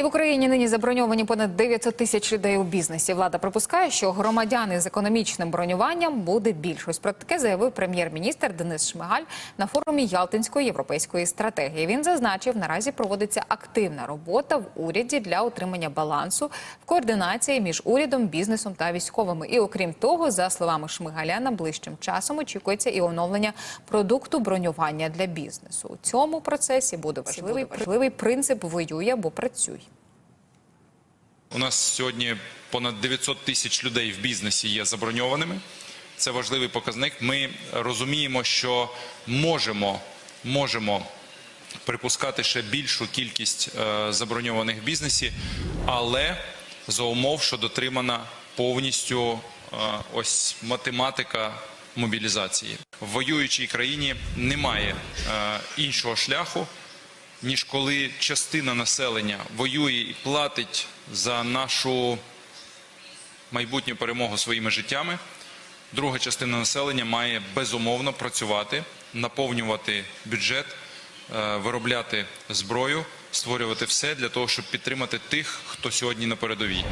І в Україні нині заброньовані понад 900 тисяч людей у бізнесі. Влада припускає, що громадян з економічним бронюванням буде більше. Про таке заявив прем'єр-міністр Денис Шмигаль на форумі Ялтинської європейської стратегії. Він зазначив, наразі проводиться активна робота в уряді для отримання балансу в координації між урядом, бізнесом та військовими. І окрім того, за словами Шмигаля, найближчим часом очікується і оновлення продукту бронювання для бізнесу. У цьому процесі буде важливий, важливий принцип воює або працюй. У нас сьогодні понад 900 тисяч людей в бізнесі є заброньованими. Це важливий показник. Ми розуміємо, що можемо, можемо припускати ще більшу кількість е, заброньованих в бізнесі, але за умов, що дотримана повністю е, ось математика мобілізації. В воюючій країні немає е, іншого шляху, ніж коли частина населення воює і платить за нашу майбутню перемогу своїми життями. Друга частина населення має безумовно працювати, наповнювати бюджет, е, виробляти зброю, створювати все для того, щоб підтримати тих, хто сьогодні на передовій.